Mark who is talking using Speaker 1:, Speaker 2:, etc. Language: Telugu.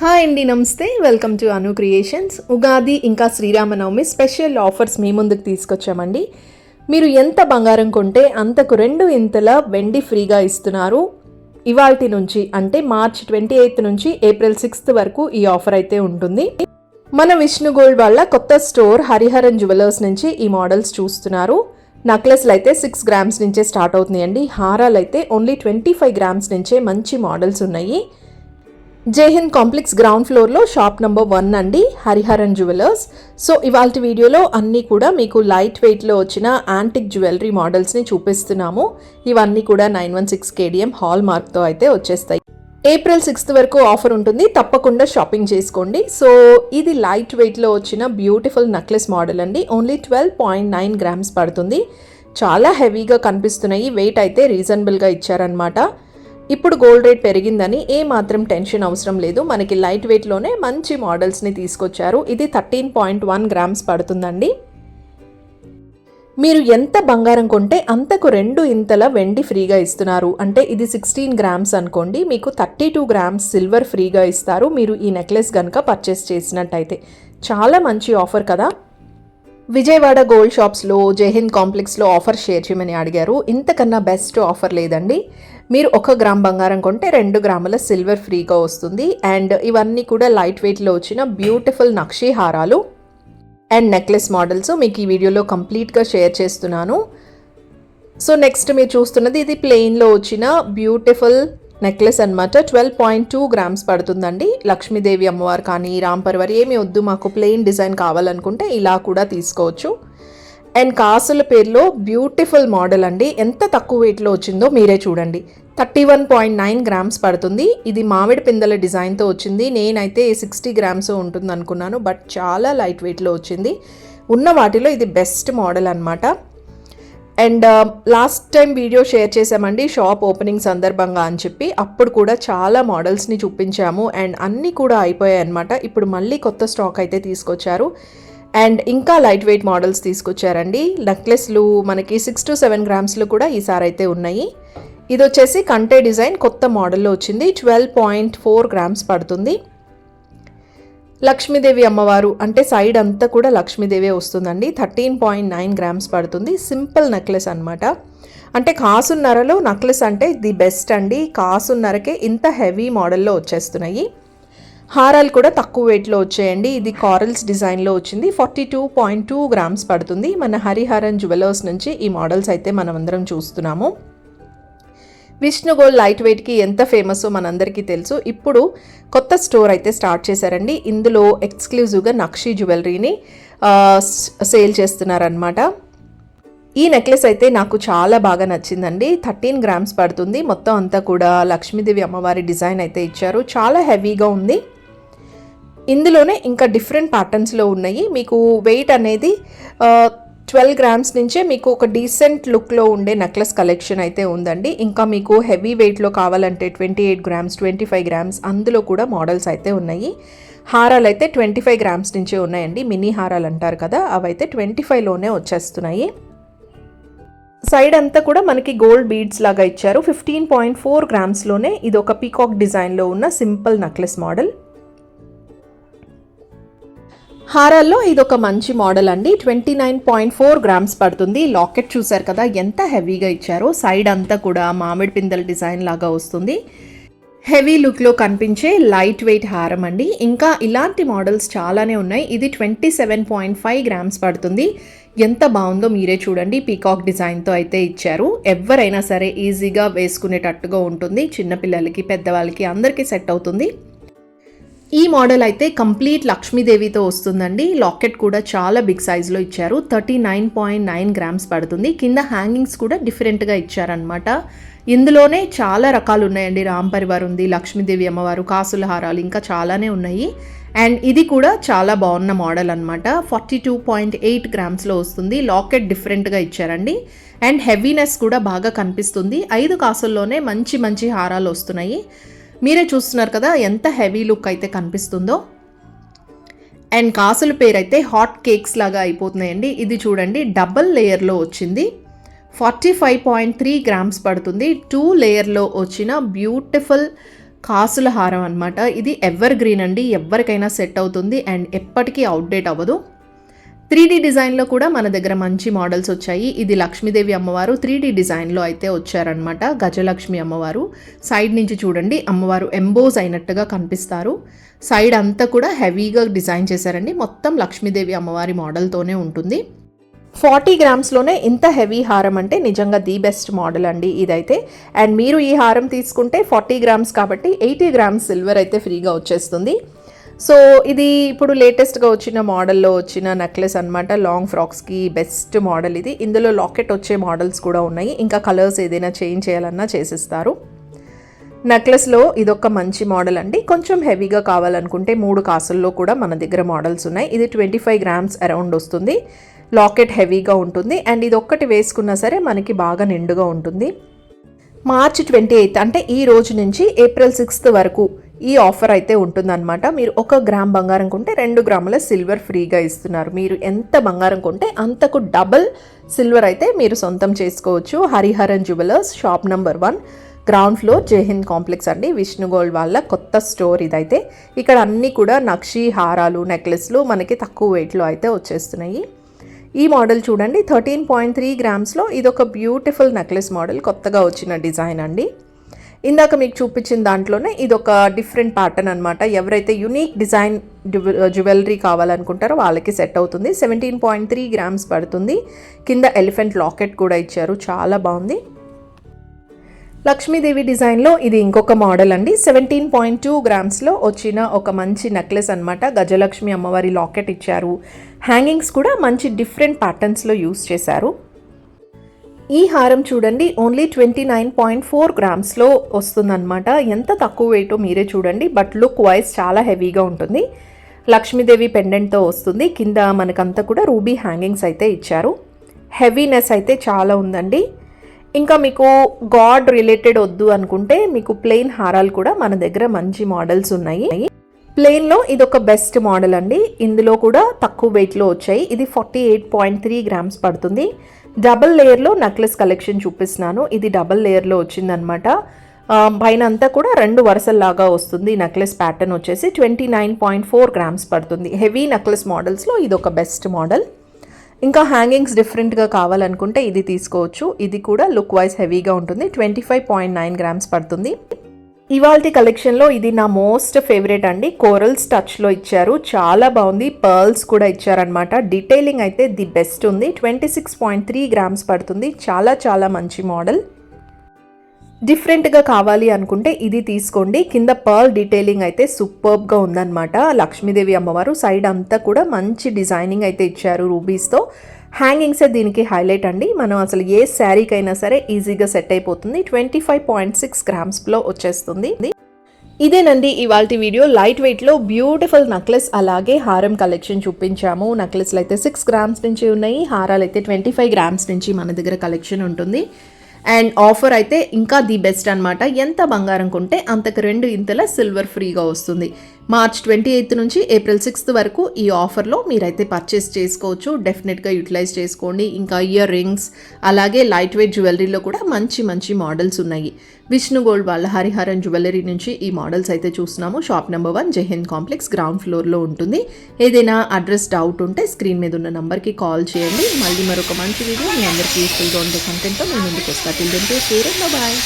Speaker 1: హాయ్ అండి నమస్తే. Welcome to Anu Creations. Ugadi ఇంకా శ్రీరామనవమి స్పెషల్ ఆఫర్స్ మీ ముందుకు తీసుకొచ్చామండి. మీరు ఎంత బంగారం కొంటే అంతకు రెండు ఇంతల వెండి ఫ్రీగా ఇస్తున్నారు. ఇవాల్టి నుంచి అంటే మార్చ్ ట్వంటీ ఎయిత్ నుంచి ఏప్రిల్ సిక్స్త్ వరకు ఈ ఆఫర్ అయితే ఉంటుంది. మన విష్ణు గోల్డ్ వాళ్ళ కొత్త స్టోర్ హరిహరన్ జ్యువెలర్స్ నుంచి ఈ మోడల్స్ చూస్తున్నారు. నక్లెస్లు అయితే సిక్స్ గ్రామ్స్ నుంచే స్టార్ట్ అవుతున్నాయండి. హారాలు అయితే ఓన్లీ ట్వంటీ ఫైవ్ గ్రామ్స్ నుంచే మంచి మోడల్స్ ఉన్నాయి. జైహింద్ కాంప్లెక్స్ గ్రౌండ్ ఫ్లోర్లో షాప్ నెంబర్ వన్ అండి హరిహరన్ జ్యువెలర్స్. సో ఇవాళ వీడియోలో అన్నీ కూడా మీకు లైట్ వెయిట్లో వచ్చిన యాంటిక్ జ్యువెలరీ మోడల్స్ని చూపిస్తున్నాము. ఇవన్నీ కూడా nine one six KDM hall మార్క్తో అయితే వచ్చేస్తాయి. ఏప్రిల్ సిక్స్త్ వరకు ఆఫర్ ఉంటుంది తప్పకుండా షాపింగ్ చేసుకోండి. సో ఇది లైట్ వెయిట్లో వచ్చిన బ్యూటిఫుల్ నెక్లెస్ మోడల్ అండి only twelve point nine grams పడుతుంది. చాలా హెవీగా కనిపిస్తున్నాయి వెయిట్ అయితే రీజనబుల్గా ఇచ్చారనమాట ఇప్పుడు గోల్డ్ రేట్ పెరిగిందని ఏ మాత్రం టెన్షన్ అవసరం లేదు. మనకి లైట్ వెయిట్లోనే మంచి మోడల్స్ని తీసుకొచ్చారు. ఇది థర్టీన్ పాయింట్ వన్ గ్రామ్స్ పడుతుందండి. మీరు ఎంత బంగారం కొంటే అంతకు రెండు ఇంతల వెండి ఫ్రీగా ఇస్తున్నారు. అంటే ఇది సిక్స్టీన్ గ్రామ్స్ అనుకోండి మీకు థర్టీ టూ గ్రామ్స్ సిల్వర్ ఫ్రీగా ఇస్తారు. మీరు ఈ నెక్లెస్ కనుక పర్చేస్ చేసినట్టయితే. చాలా మంచి ఆఫర్ కదా. విజయవాడ గోల్డ్ షాప్స్లో జైహింద్ కాంప్లెక్స్లో ఆఫర్ షేర్ చేయమని అడిగారు. ఇంతకన్నా బెస్ట్ ఆఫర్ లేదండి. మీరు ఒక గ్రామ్ బంగారం కొంటే రెండు గ్రాముల సిల్వర్ ఫ్రీగా వస్తుంది. అండ్ ఇవన్నీ కూడా లైట్ వెయిట్లో వచ్చిన బ్యూటిఫుల్ నక్షీ హారాలు అండ్ నెక్లెస్ మోడల్స్ మీకు ఈ వీడియోలో కంప్లీట్గా షేర్ చేస్తున్నాను. సో నెక్స్ట్ మీరు చూస్తున్నది ఇది ప్లెయిన్లో వచ్చిన బ్యూటిఫుల్ నెక్లెస్ అనమాట ట్వెల్వ్ పాయింట్ టూ గ్రామ్స్ పడుతుందండి. లక్ష్మీదేవి అమ్మవారు కానీ రాంపర్వర్ ఏమి వద్దు. మాకు ప్లెయిన్ డిజైన్ కావాలనుకుంటే ఇలా కూడా తీసుకోవచ్చు. అండ్ కాసుల పేరులో బ్యూటిఫుల్ మోడల్ అండి. ఎంత తక్కువ వెయిట్లో వచ్చిందో మీరే చూడండి. Thirty one point nine grams పడుతుంది. ఇది మామిడి పిందల డిజైన్తో వచ్చింది. నేనైతే సిక్స్టీ గ్రామ్స్ ఉంటుంది అనుకున్నాను బట్ చాలా లైట్ వెయిట్లో వచ్చింది. ఉన్న వాటిలో ఇది బెస్ట్ మోడల్ అనమాట and last time video share చేసామండి షాప్ ఓపెనింగ్ సందర్భంగా అని చెప్పి. అప్పుడు కూడా చాలా మోడల్స్ని చూపించాము. అండ్ అన్నీ కూడా అయిపోయాయి అనమాట ఇప్పుడు మళ్ళీ కొత్త స్టాక్ అయితే తీసుకొచ్చారు. అండ్ ఇంకా లైట్ వెయిట్ మోడల్స్ తీసుకొచ్చారండి. నెక్లెస్లు మనకి సిక్స్ టు సెవెన్ గ్రామ్స్లు కూడా ఈసారి అయితే ఉన్నాయి. ఇది వచ్చేసి కంటే డిజైన్ కొత్త మోడల్లో వచ్చింది. ట్వెల్వ్ పాయింట్ ఫోర్ గ్రామ్స్ పడుతుంది. లక్ష్మీదేవి అమ్మవారు అంటే సైడ్ అంతా కూడా లక్ష్మీదేవే వస్తుందండి. థర్టీన్ పాయింట్ నైన్ గ్రామ్స్ పడుతుంది. సింపుల్ నెక్లెస్ అనమాట అంటే కాసున్నరలో నెక్లెస్ అంటే ది బెస్ట్ అండి. కాసున్నరకే ఇంత హెవీ మోడల్లో వచ్చేస్తున్నాయి. హారాలు కూడా తక్కువ వెయిట్లో వచ్చాయండి. ఇది కారల్స్ డిజైన్లో వచ్చింది. Forty two point two grams పడుతుంది. మన హరిహరన్ జ్యువెలర్స్ నుంచి ఈ మోడల్స్ అయితే మనం అందరం చూస్తున్నాము. విష్ణు గోల్డ్ లైట్ వెయిట్కి ఎంత ఫేమస్సో మనందరికీ తెలుసు. ఇప్పుడు కొత్త స్టోర్ అయితే స్టార్ట్ చేశారండి. ఇందులో ఎక్స్క్లూజివ్గా నక్షి జ్యువెలరీని సేల్ చేస్తున్నారనమాట ఈ నెక్లెస్ అయితే నాకు చాలా బాగా నచ్చిందండి. థర్టీన్ గ్రామ్స్ పడుతుంది. మొత్తం అంతా కూడా లక్ష్మీదేవి అమ్మవారి డిజైన్ అయితే ఇచ్చారు. చాలా హెవీగా ఉంది. ఇందులోనే ఇంకా డిఫరెంట్ ప్యాటర్న్స్లో ఉన్నాయి. మీకు వెయిట్ అనేది ట్వెల్వ్ గ్రామ్స్ నుంచే మీకు ఒక డీసెంట్ లుక్లో ఉండే నెక్లెస్ కలెక్షన్ అయితే ఉందండి. ఇంకా మీకు హెవీ వెయిట్లో కావాలంటే twenty eight grams twenty five grams అందులో కూడా మోడల్స్ అయితే ఉన్నాయి. హారాలు అయితే ట్వంటీ ఫైవ్ గ్రామ్స్ నుంచే ఉన్నాయండి. మినీ హారాలు అంటారు కదా అవైతే ట్వంటీ ఫైవ్లోనే వచ్చేస్తున్నాయి. సైడ్ అంతా కూడా మనకి గోల్డ్ బీడ్స్ లాగా ఇచ్చారు. ఫిఫ్టీన్ పాయింట్ ఫోర్ గ్రామ్స్లోనే ఇది ఒక పీకాక్ డిజైన్లో ఉన్న సింపుల్ నెక్లెస్ మోడల్ హారాల్లో ఇది ఒక మంచి మోడల్ అండి. Twenty nine point four grams పడుతుంది. లాకెట్ చూసారు కదా ఎంత హెవీగా ఇచ్చారో. సైడ్ అంతా కూడా మామిడి పిందెల డిజైన్ లాగా వస్తుంది. హెవీ లుక్లో కనిపించే లైట్ వెయిట్ హారం అండి. ఇంకా ఇలాంటి మోడల్స్ చాలానే ఉన్నాయి. ఇది twenty seven point five grams పడుతుంది. ఎంత బాగుందో మీరే చూడండి. పీకాక్ డిజైన్తో అయితే ఇచ్చారు. ఎవరైనా సరే ఈజీగా వేసుకునేటట్టుగా ఉంటుంది. చిన్నపిల్లలకి పెద్దవాళ్ళకి అందరికీ సెట్ అవుతుంది. ఈ మోడల్ అయితే కంప్లీట్ లక్ష్మీదేవితో వస్తుందండి. లాకెట్ కూడా చాలా బిగ్ సైజ్లో ఇచ్చారు. Thirty nine point nine grams పడుతుంది. కింద హ్యాంగింగ్స్ కూడా డిఫరెంట్గా ఇచ్చారనమాట ఇందులోనే చాలా రకాలు ఉన్నాయండి. రాంపరివారు ఉంది లక్ష్మీదేవి అమ్మవారు కాసుల హారాలు ఇంకా చాలానే ఉన్నాయి. అండ్ ఇది కూడా చాలా బాగున్న మోడల్ అనమాట ఫార్టీ టూ పాయింట్ ఎయిట్ గ్రామ్స్లో వస్తుంది. లాకెట్ డిఫరెంట్గా ఇచ్చారండి. అండ్ హెవీనెస్ కూడా బాగా కనిపిస్తుంది. ఐదు కాసుల్లోనే మంచి మంచి హారాలు వస్తున్నాయి. మీరే చూస్తున్నారు కదా ఎంత హెవీ లుక్ అయితే కనిపిస్తుందో. అండ్ కాసుల పేరు అయితే హాట్ కేక్స్ లాగా అయిపోతున్నాయండి. ఇది చూడండి డబల్ లేయర్లో వచ్చింది. Forty five point three grams పడుతుంది. టూ లేయర్లో వచ్చిన బ్యూటిఫుల్ కాసుల హారం అనమాట ఇది ఎవర్ గ్రీన్ అండి ఎవరికైనా సెట్ అవుతుంది అండ్ ఎప్పటికీ అవుట్డేట్ అవ్వదు. త్రీ డీ డిజైన్లో కూడా మన దగ్గర మంచి మోడల్స్ వచ్చాయి. ఇది లక్ష్మీదేవి అమ్మవారు త్రీ డీ డిజైన్లో అయితే వచ్చారనమాట గజలక్ష్మి అమ్మవారు. సైడ్ నుంచి చూడండి అమ్మవారు ఎంబోజ్ అయినట్టుగా కనిపిస్తారు. సైడ్ అంతా కూడా హెవీగా డిజైన్ చేశారండి. మొత్తం లక్ష్మీదేవి అమ్మవారి మోడల్తోనే ఉంటుంది. ఫార్టీ గ్రామ్స్లోనే ఇంత హెవీ హారం అంటే నిజంగా ది బెస్ట్ మోడల్ అండి ఇదైతే. అండ్ మీరు ఈ హారం తీసుకుంటే ఫార్టీ గ్రామ్స్ కాబట్టి ఎయిటీ గ్రామ్స్ సిల్వర్ అయితే ఫ్రీగా వచ్చేస్తుంది. సో ఇది ఇప్పుడు లేటెస్ట్గా వచ్చిన మోడల్లో వచ్చిన నెక్లెస్ అనమాట లాంగ్ ఫ్రాక్స్కి బెస్ట్ మోడల్ ఇది. ఇందులో లాకెట్ వచ్చే మోడల్స్ కూడా ఉన్నాయి. ఇంకా కలర్స్ ఏదైనా చేంజ్ చేయాలన్నా చేసిస్తారు. నెక్లెస్లో ఇదొక మంచి మోడల్ అండి. కొంచెం హెవీగా కావాలనుకుంటే మూడు కాసుల్లో కూడా మన దగ్గర మోడల్స్ ఉన్నాయి. ఇది ట్వంటీ ఫైవ్ గ్రామ్స్ అరౌండ్ వస్తుంది. లాకెట్ హెవీగా ఉంటుంది. అండ్ ఇది ఒక్కటి వేసుకున్నా సరే మనకి బాగా నిండుగా ఉంటుంది. మార్చ్ ట్వంటీ ఎయిత్ అంటే ఈ రోజు నుంచి ఏప్రిల్ సిక్స్త్ వరకు ఈ ఆఫర్ అయితే ఉంటుందన్నమాట. మీరు ఒక గ్రామ్ బంగారం కొంటే రెండు గ్రాముల సిల్వర్ ఫ్రీగా ఇస్తున్నారు. మీరు ఎంత బంగారం కొంటే అంతకు డబల్ సిల్వర్ అయితే మీరు సొంతం చేసుకోవచ్చు. Hariharan jewellers shop number one. Ground floor Jaihind complex అండి. విష్ణు గోల్డ్ వాళ్ళ కొత్త స్టోర్ ఇదైతే. ఇక్కడ అన్నీ కూడా నక్షి హారాలు నెక్లెస్లు మనకి తక్కువ వెయిట్లో అయితే వచ్చేస్తున్నాయి. ఈ మోడల్ చూడండి. థర్టీన్ పాయింట్ త్రీ గ్రామ్స్లో ఇది ఒక బ్యూటిఫుల్ నెక్లెస్ మోడల్. కొత్తగా వచ్చిన డిజైన్ అండి. ఇందాక మీకు చూపించిన దాంట్లోనే ఇది ఒక డిఫరెంట్ ప్యాటర్న్ అనమాట ఎవరైతే యునీక్ డిజైన్ జ్యువెలరీ కావాలనుకుంటారో వాళ్ళకి సెట్ అవుతుంది. సెవెంటీన్ పాయింట్ త్రీ గ్రామ్స్ పడుతుంది. కింద ఎలిఫెంట్ లాకెట్ కూడా ఇచ్చారు. చాలా బాగుంది. లక్ష్మీదేవి డిజైన్లో ఇది ఇంకొక మోడల్ అండి. సెవెంటీన్ పాయింట్ టూ గ్రామ్స్లో వచ్చిన ఒక మంచి నెక్లెస్ అనమాట గజలక్ష్మి అమ్మవారి లాకెట్ ఇచ్చారు. హ్యాంగింగ్స్ కూడా మంచి డిఫరెంట్ ప్యాటర్న్స్లో యూస్ చేశారు. ఈ హారం చూడండి only twenty nine point four గ్రామ్స్లో వస్తుందన్నమాట. ఎంత తక్కువ వెయిటో మీరే చూడండి బట్ లుక్ వైజ్ చాలా హెవీగా ఉంటుంది. లక్ష్మీదేవి పెండెంట్తో వస్తుంది. కింద మనకంతా కూడా రూబీ హ్యాంగింగ్స్ అయితే ఇచ్చారు. హెవీనెస్ అయితే చాలా ఉందండి. ఇంకా మీకు గాడ్ రిలేటెడ్ వద్దు అనుకుంటే మీకు ప్లెయిన్ హారాలు కూడా మన దగ్గర మంచి మోడల్స్ ఉన్నాయి. ప్లెయిన్లో ఇది ఒక బెస్ట్ మోడల్ అండి. ఇందులో కూడా తక్కువ వెయిట్లో వచ్చాయి. ఇది forty eight point three grams పడుతుంది డబల్ లేయర్లో నెక్లెస్ కలెక్షన్ చూపిస్తున్నాను. ఇది డబల్ లేయర్లో వచ్చిందనమాట. పైన అంతా కూడా రెండు వరుసల్లాగా వస్తుంది. నెక్లెస్ ప్యాటర్న్ వచ్చేసి twenty nine point four grams పడుతుంది. హెవీ నెక్లెస్ మోడల్స్లో ఇది ఒక బెస్ట్ మోడల్ ఇంకా హ్యాంగింగ్స్ డిఫరెంట్గా కావాలనుకుంటే ఇది తీసుకోవచ్చు. ఇది కూడా లుక్ వైజ్ హెవీగా ఉంటుంది. Twenty five point nine grams పడుతుంది. ఇవాల్టి కలెక్షన్లో ఇది నా మోస్ట్ ఫేవరెట్ అండి. కోరల్స్ టచ్లో ఇచ్చారు. చాలా బాగుంది. పర్ల్స్ కూడా ఇచ్చారనమాట డీటెయిలింగ్ అయితే ది బెస్ట్ ఉంది. Twenty six point three grams పడుతుంది. చాలా చాలా మంచి మోడల్ డిఫరెంట్గా కావాలి అనుకుంటే ఇది తీసుకోండి. కింద పర్ల్ డీటెయిలింగ్ అయితే సూపర్బ్గా ఉందన్నమాట. లక్ష్మీదేవి అమ్మవారు సైడ్ అంతా కూడా మంచి డిజైనింగ్ అయితే ఇచ్చారు రూబీస్తో హ్యాంగింగ్సే దీనికి హైలైట్ అండి. మనం అసలు ఏ శారీకైనా సరే ఈజీగా సెట్ అయిపోతుంది. ట్వంటీ ఫైవ్ పాయింట్ సిక్స్ గ్రామ్స్లో వచ్చేస్తుంది. ఇదేనండి ఇవాళ వీడియో లైట్ వెయిట్లో బ్యూటిఫుల్ నక్లెస్ అలాగే హారం కలెక్షన్ చూపించాము. నక్లెస్లు అయితే సిక్స్ గ్రామ్స్ నుంచి ఉన్నాయి. హారాలు అయితే ట్వంటీ ఫైవ్ గ్రామ్స్ నుంచి మన దగ్గర కలెక్షన్ ఉంటుంది. అండ్ ఆఫర్ అయితే ఇంకా ది బెస్ట్ అన్నమాట. ఎంత బంగారం కొంటే అంతకు రెండు ఇంతల సిల్వర్ ఫ్రీగా వస్తుంది. మార్చ్ ట్వంటీ ఎయిత్ నుంచి ఏప్రిల్ సిక్స్త్ వరకు ఈ ఆఫర్లో మీరైతే పర్చేస్ చేసుకోవచ్చు. డెఫినెట్గా యూటిలైజ్ చేసుకోండి. ఇంకా ఇయర్ రింగ్స్ అలాగే లైట్ వెయిట్ జ్యువెలరీలో కూడా మంచి మంచి మోడల్స్ ఉన్నాయి. విష్ణు గోల్డ్ వాళ్ళ హరిహరన్ జ్యువెలరీ నుంచి ఈ మోడల్స్ అయితే చూస్తున్నాము. Shop number one జెహెన్ complex ground ఫ్లోర్లో ఉంటుంది. ఏదైనా అడ్రస్ డౌట్ ఉంటే స్క్రీన్ మీద ఉన్న నంబర్కి కాల్ చేయండి. మళ్ళీ మరొక మంచి వీడియో మీ అందరికీ యూస్ఫుల్గా ఉండే కంటెంట్తో మేము ముందుకు వస్తా. బాయ్